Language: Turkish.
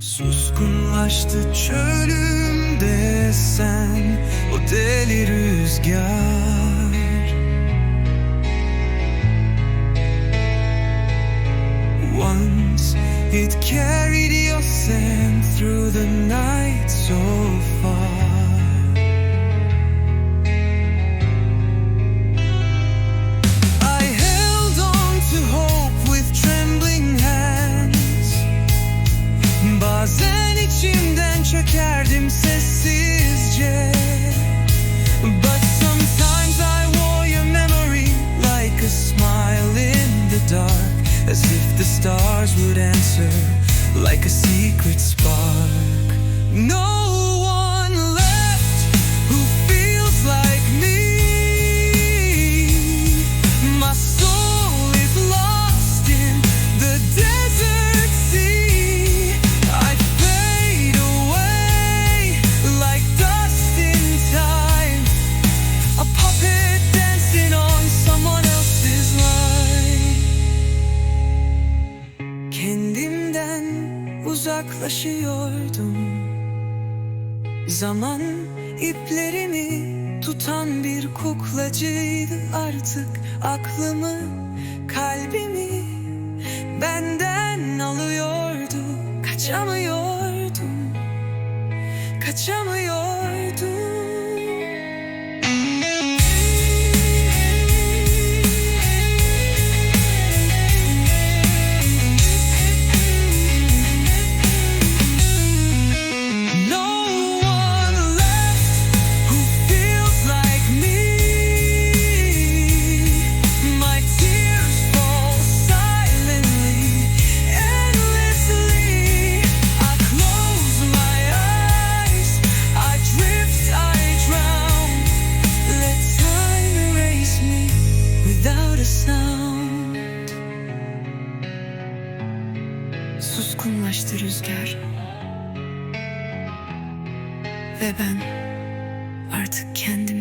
Suskunlaştı çölümde sen O deli rüzgar. Once it carried your sand through the night But sometimes I wore your memory like a smile in the dark, as if the stars would answer like a secret spark. Uzaklaşıyordum. Zaman iplerimi tutan bir kuklacıydı artık aklımı, kalbimi benden alıyordu. Kaçamıyordum, kaçamıyordum. Suskunlaştı rüzgar. Ve ben artık kendimi